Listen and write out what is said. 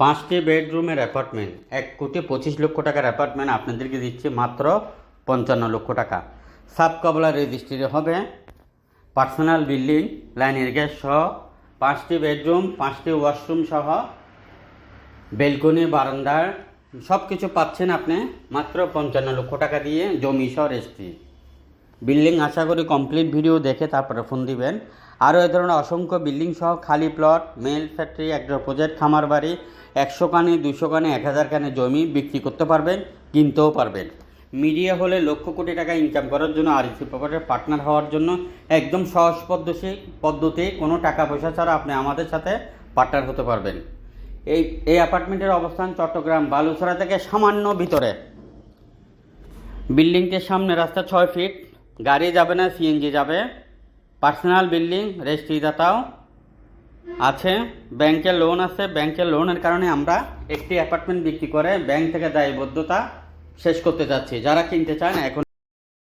পাঁচটি বেডরুমের অ্যাপার্টমেন্ট। এক কোটি পঁচিশ লক্ষ টাকার অ্যাপার্টমেন্ট আপনাদেরকে দিচ্ছে মাত্র পঞ্চান্ন লক্ষ টাকা। সাব কবলা রেজিস্ট্রি হবে, পার্সোনাল বিল্ডিং, লাইনের গ্যাস সহ পাঁচটি বেডরুম, পাঁচটি ওয়াশরুম সহ বেলকনি, বারান্দার সব কিছু পাচ্ছেন আপনি মাত্র পঞ্চান্ন লক্ষ টাকা দিয়ে জমি সহ রেজিস্ট্রি। বিল্ডিং আশা করি কমপ্লিট ভিডিও দেখে তারপরে ফোন দিবেন। আরও এ ধরনের অসংখ্য বিল্ডিং সহ খালি প্লট মেল ফ্যাক্টরি একটা প্রজেক্ট খামার বাড়ি, একশো কানে দুশো কানে, এক হাজার কানে জমি বিক্রি করতে পারবেন, কিনতেও পারবেন। মিডিয়া হলে লক্ষ কোটি টাকা ইনকাম করার জন্য আর ইসি প্রপার্টির পার্টনার হওয়ার জন্য একদম সহজ পদ্ধতি পদ্ধতি, কোনো টাকা পয়সা ছাড়া আপনি আমাদের সাথে পার্টনার হতে পারবেন। এই এই অ্যাপার্টমেন্টের অবস্থান চট্টগ্রাম, বালুছড়া থেকে সামান্য ভিতরে। বিল্ডিংটির সামনে রাস্তা ছয় ফিট গাড়ি যাবে না সিএনজি যাবে। পার্সোনাল বিল্ডিং রেজিস্ট্রিদাতাও আছে। ব্যাংকে লোন আছে। ব্যাংকের লোনের কারণে আমরা একটি অ্যাপার্টমেন্ট বিক্রি করে ব্যাংক থেকে দায়বদ্ধতা শেষ করতে যাচ্ছি। যারা কিনতে চান, এখন